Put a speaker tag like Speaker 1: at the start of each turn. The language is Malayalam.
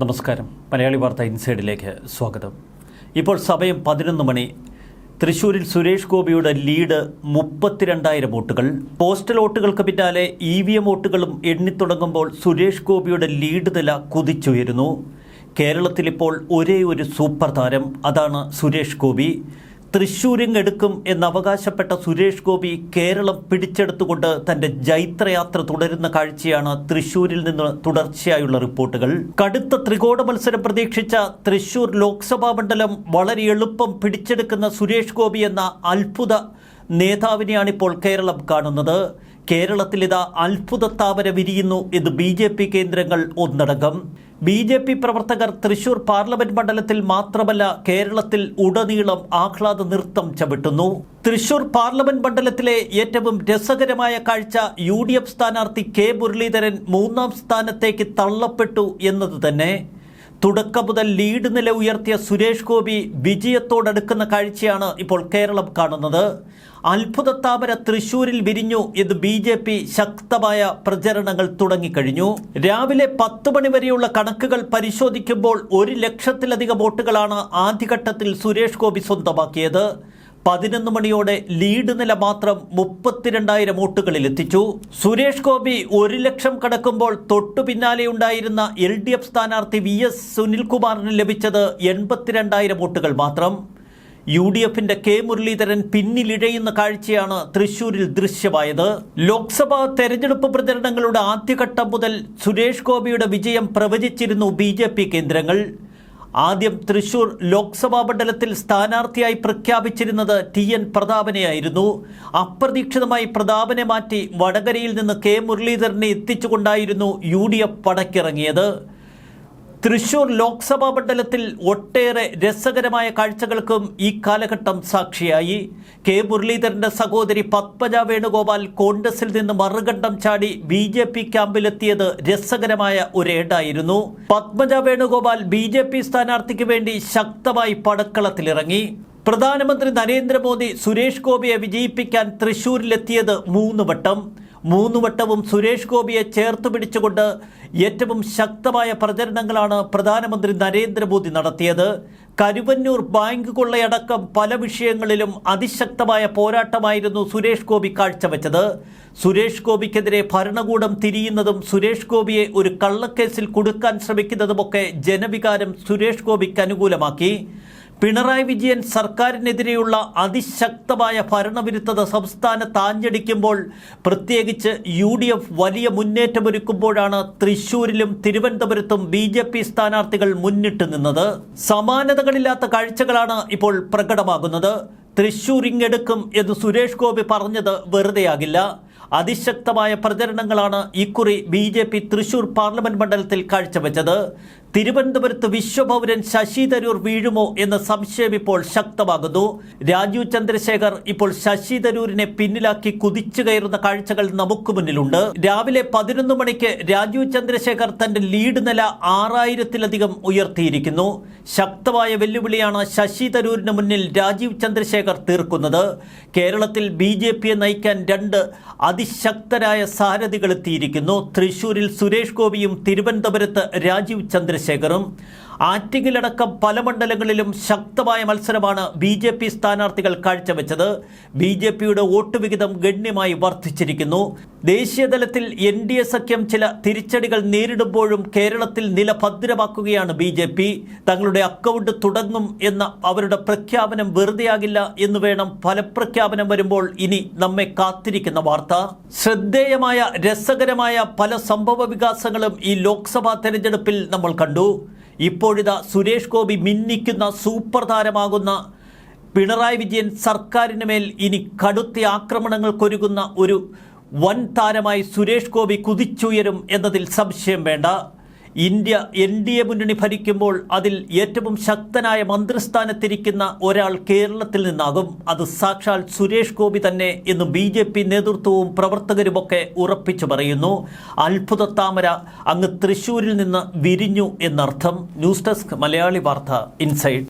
Speaker 1: നമസ്കാരം. മലയാളി വാർത്ത ഇൻസൈഡിലേക്ക് സ്വാഗതം. ഇപ്പോൾ സമയം പതിനൊന്ന് മണി. തൃശൂരിൽ സുരേഷ് ഗോപിയുടെ ലീഡ് മുപ്പത്തിരണ്ടായിരം വോട്ടുകൾ. പോസ്റ്റൽ വോട്ടുകൾക്ക് പിന്നാലെ ഇ വി എം വോട്ടുകളും എണ്ണിത്തുടങ്ങുമ്പോൾ സുരേഷ് ഗോപിയുടെ ലീഡ് നില കുതിച്ചുയരുന്നു. കേരളത്തിലിപ്പോൾ ഒരേ ഒരു സൂപ്പർ താരം അതാണ് സുരേഷ് ഗോപി. തൃശ്ശൂരിങ്ങെടുക്കും എന്നവകാശപ്പെട്ട സുരേഷ് ഗോപി കേരളം പിടിച്ചെടുത്തുകൊണ്ട് തന്റെ ജൈത്രയാത്ര തുടരുന്ന കാഴ്ചയാണ് തൃശ്ശൂരിൽ നിന്ന് തുടർച്ചയായുള്ള റിപ്പോർട്ടുകൾ. കടുത്ത ത്രികോണ മത്സരം പ്രതീക്ഷിച്ച തൃശൂർ ലോക്സഭാ മണ്ഡലം വളരെ എളുപ്പം പിടിച്ചെടുക്കുന്ന സുരേഷ് ഗോപി എന്ന അത്ഭുത നേതാവിനെയാണിപ്പോൾ കേരളം കാണുന്നത്. കേരളത്തിൽ ഇതാ അത്ഭുത താമര വിരിയുന്നു എന്ന് ബി ജെ പി കേന്ദ്രങ്ങൾ ഒന്നടങ്കം. ബി ജെ പി പ്രവർത്തകർ തൃശൂർ പാർലമെന്റ് മണ്ഡലത്തിൽ മാത്രമല്ല കേരളത്തിൽ ഉടനീളം ആഹ്ലാദ നൃത്തം ചവിട്ടുന്നു. തൃശൂർ പാർലമെന്റ് മണ്ഡലത്തിലെ ഏറ്റവും രസകരമായ കാഴ്ച യു ഡി എഫ് സ്ഥാനാർത്ഥി കെ മുരളീധരൻ മൂന്നാം സ്ഥാനത്തേക്ക് തള്ളപ്പെട്ടു എന്നത് തന്നെ. തുടക്കം മുതൽ ലീഡ് നില ഉയർത്തിയ സുരേഷ് ഗോപി വിജയത്തോടടുക്കുന്ന കാഴ്ചയാണ് ഇപ്പോൾ കേരളം കാണുന്നത്. അത്ഭുത താമര തൃശൂരിൽ വിരിഞ്ഞു എന്ന് ബി ജെ പി ശക്തമായ പ്രചരണങ്ങൾ തുടങ്ങിക്കഴിഞ്ഞു. രാവിലെ പത്ത് മണിവരെയുള്ള കണക്കുകൾ പരിശോധിക്കുമ്പോൾ ഒരു ലക്ഷത്തിലധികം വോട്ടുകളാണ് ആദ്യഘട്ടത്തിൽ സുരേഷ് ഗോപി സ്വന്തമാക്കിയത്. പതിനൊന്ന് മണിയോടെ ലീഡ് നില മാത്രം മുപ്പത്തിരണ്ടായിരം വോട്ടുകളിൽ എത്തിച്ചു സുരേഷ് ഗോപി ഒരു ലക്ഷം കടക്കുമ്പോൾ തൊട്ടു പിന്നാലെ ഉണ്ടായിരുന്ന എൽ ഡി എഫ് സ്ഥാനാർത്ഥി വി എസ് സുനിൽകുമാറിന് ലഭിച്ചത് എൺപത്തിരണ്ടായിരം വോട്ടുകൾ മാത്രം. യു ഡി എഫിന്റെ കെ മുരളീധരൻ പിന്നിലിഴയുന്ന കാഴ്ചയാണ് തൃശൂരിൽ ദൃശ്യമായത്. ലോക്സഭാ തെരഞ്ഞെടുപ്പ് പ്രചരണങ്ങളുടെ ആദ്യഘട്ടം മുതൽ സുരേഷ് ഗോപിയുടെ വിജയം പ്രവചിച്ചിരുന്നു ബി കേന്ദ്രങ്ങൾ. ആദ്യം തൃശൂർ ലോക്സഭാ മണ്ഡലത്തിൽ സ്ഥാനാർത്ഥിയായി പ്രഖ്യാപിച്ചിരുന്നത് ടി എൻ പ്രതാപനെയായിരുന്നു. അപ്രതീക്ഷിതമായി പ്രതാപനെ മാറ്റി വടകരയിൽ നിന്ന് കെ മുരളീധരനെ എത്തിച്ചുകൊണ്ടായിരുന്നു യു ഡി എഫ് പടക്കിറങ്ങിയത് തൃശൂർ ലോക്സഭാ മണ്ഡലത്തിൽ ഒട്ടേറെ രസകരമായ കാഴ്ചകൾക്കും ഈ കാലഘട്ടം സാക്ഷിയായി. കെ മുരളീധരന്റെ സഹോദരി പത്മജ വേണുഗോപാൽ കോൺഗ്രസിൽ നിന്ന് മറുകണ്ഠം ചാടി ബി ജെ പി ക്യാമ്പിലെത്തിയത് രസകരമായ ഒരേടായിരുന്നു Padmaja Venugopal B J P സ്ഥാനാർത്ഥിക്ക് വേണ്ടി ശക്തമായി പടക്കളത്തിലിറങ്ങി. പ്രധാനമന്ത്രി നരേന്ദ്രമോദി സുരേഷ് ഗോപിയെ വിജയിപ്പിക്കാൻ തൃശൂരിലെത്തിയത് മൂന്ന് വട്ടം. മൂന്ന് വട്ടവും സുരേഷ് ഗോപിയെ ചേർത്ത് പിടിച്ചുകൊണ്ട് ഏറ്റവും ശക്തമായ പ്രചരണങ്ങളാണ് പ്രധാനമന്ത്രി നരേന്ദ്രമോദി നടത്തിയത്. കരുവന്നൂർ ബാങ്ക് കൊള്ളയടക്കം പല വിഷയങ്ങളിലും അതിശക്തമായ പോരാട്ടമായിരുന്നു സുരേഷ് ഗോപി കാഴ്ചവെച്ചത്. സുരേഷ് ഗോപിക്കെതിരെ ഭരണകൂടം തിരിയുന്നതും സുരേഷ് ഗോപിയെ ഒരു കള്ളക്കേസിൽ കൊടുക്കാൻ ശ്രമിക്കുന്നതുമൊക്കെ ജനവികാരം സുരേഷ് ഗോപിക്ക് അനുകൂലമാക്കി. പിണറായി വിജയൻ സർക്കാരിനെതിരെയുള്ള അതിശക്തമായ ഭരണവിരുദ്ധത സംസ്ഥാനത്ത് ആഞ്ഞടിക്കുമ്പോൾ പ്രത്യേകിച്ച് യു ഡി എഫ് വലിയ മുന്നേറ്റമൊരുക്കുമ്പോഴാണ് തൃശൂരിലും തിരുവനന്തപുരത്തും ബി ജെ പി സ്ഥാനാർത്ഥികൾ മുന്നിട്ട് നിന്നത്. സമാനതകളില്ലാത്ത കാഴ്ചകളാണ് ഇപ്പോൾ പ്രകടമാകുന്നത്. തൃശൂർ ഇങ്ങെടുക്കും എന്ന് സുരേഷ് ഗോപി പറഞ്ഞത് വെറുതെയാകില്ല. അതിശക്തമായ പ്രചരണങ്ങളാണ് ഇക്കുറി B J P Thrissur parliament മണ്ഡലത്തിൽ കാഴ്ചവെച്ചത്. തിരുവനന്തപുരത്ത് വിശ്വഭൗരൻ ശശി തരൂർ വീഴുമോ എന്ന സംശയം ഇപ്പോൾ ശക്തമാകുന്നു. രാജീവ് ചന്ദ്രശേഖർ ഇപ്പോൾ ശശി തരൂരിനെ പിന്നിലാക്കി കുതിച്ചു കയറുന്ന കാഴ്ചകൾ നമുക്ക് മുന്നിലുണ്ട്. രാവിലെ പതിനൊന്ന് മണിക്ക് രാജീവ് ചന്ദ്രശേഖർ തന്റെ ലീഡ് നില ആറായിരത്തിലധികം ഉയർത്തിയിരിക്കുന്നു. ശക്തമായ വെല്ലുവിളിയാണ് ശശി തരൂരിന് മുന്നിൽ രാജീവ് ചന്ദ്രശേഖർ തീർക്കുന്നത്. കേരളത്തിൽ ബി നയിക്കാൻ രണ്ട് അതിശക്തരായ സാരഥികൾ എത്തിയിരിക്കുന്നു. തൃശൂരിൽ സുരേഷ് ഗോപിയും തിരുവനന്തപുരത്ത് രാജീവ് சேகரும் ആറ്റിങ്ങിലടക്കം പല മണ്ഡലങ്ങളിലും ശക്തമായ മത്സരമാണ് ബി ജെ പി സ്ഥാനാർത്ഥികൾ കാഴ്ചവെച്ചത്. ബി ജെ പിയുടെ വോട്ട് വിഹിതം ഗണ്യമായി വർദ്ധിച്ചിരിക്കുന്നു. ദേശീയതലത്തിൽ എൻ ഡി എ സഖ്യം ചില തിരിച്ചടികൾ നേരിടുമ്പോഴും കേരളത്തിൽ നില ഭദ്രമാക്കുകയാണ് ബി ജെ പി. തങ്ങളുടെ അക്കൗണ്ട് തുടങ്ങും എന്ന അവരുടെ പ്രഖ്യാപനം വെറുതെയാകില്ല എന്ന് വേണം ഫലപ്രഖ്യാപനം വരുമ്പോൾ ഇനി നമ്മെ കാത്തിരിക്കുന്ന വാർത്ത. ശ്രദ്ധേയമായ രസകരമായ പല സംഭവ വികാസങ്ങളും ഈ ലോക്സഭാ തെരഞ്ഞെടുപ്പിൽ നമ്മൾ കണ്ടു. ഇപ്പോഴിതാ സുരേഷ് ഗോപി മിന്നിക്കുന്ന സൂപ്പർ താരമാകുന്ന പിണറായി വിജയൻ സർക്കാരിന് മേൽ ഇനി കടുത്ത ആക്രമണങ്ങൾക്കൊരുങ്ങുന്ന ഒരു വൻ താരമായി സുരേഷ് ഗോപി കുതിച്ചുയരും എന്നതിൽ സംശയം വേണ്ട. ഇന്ത്യ എൻ ഡി എ മുന്നണി ഭരിക്കുമ്പോൾ അതിൽ ഏറ്റവും ശക്തനായ മന്ത്രിസ്ഥാനത്തിരിക്കുന്ന ഒരാൾ കേരളത്തിൽ നിന്നാകും. അത് സാക്ഷാൽ സുരേഷ് ഗോപി തന്നെ എന്ന് ബി ജെ പി നേതൃത്വവും പ്രവർത്തകരുമൊക്കെ ഉറപ്പിച്ചു പറയുന്നു. അത്ഭുത താമര അങ്ങ് തൃശൂരിൽ നിന്ന് വിരിഞ്ഞു എന്നർത്ഥം. ന്യൂസ് ഡെസ്ക് മലയാളി വാർത്ത ഇൻസൈഡ്.